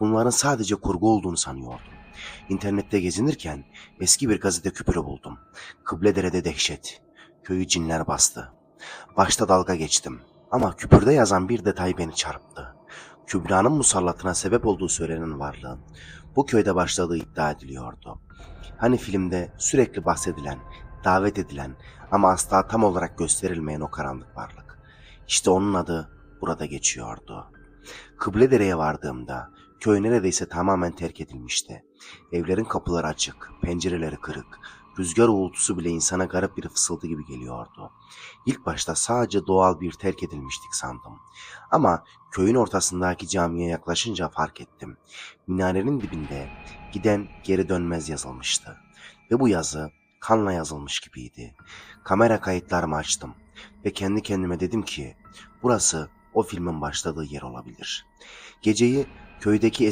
bunların sadece kurgu olduğunu sanıyordum. İnternette gezinirken eski bir gazete küpürü buldum. Kıbledere'de dehşet. Köyü cinler bastı. Başta dalga geçtim. Ama küpürde yazan bir detay beni çarptı. Kübra'nın musallatına sebep olduğu söylenen varlığın bu köyde başladığı iddia ediliyordu. Hani filmde sürekli bahsedilen, davet edilen ama asla tam olarak gösterilmeyen o karanlık varlık. İşte onun adı burada geçiyordu. Kıbledere'ye vardığımda köy neredeyse tamamen terk edilmişti. Evlerin kapıları açık, pencereleri kırık, rüzgar uğultusu bile insana garip bir fısıltı gibi geliyordu. İlk başta sadece doğal bir terk edilmiştik sandım. Ama köyün ortasındaki camiye yaklaşınca fark ettim. Minarenin dibinde giden geri dönmez yazılmıştı. Ve bu yazı kanla yazılmış gibiydi. Kamera kayıtlarımı açtım ve kendi kendime dedim ki burası o filmin başladığı yer olabilir. Geceyi köydeki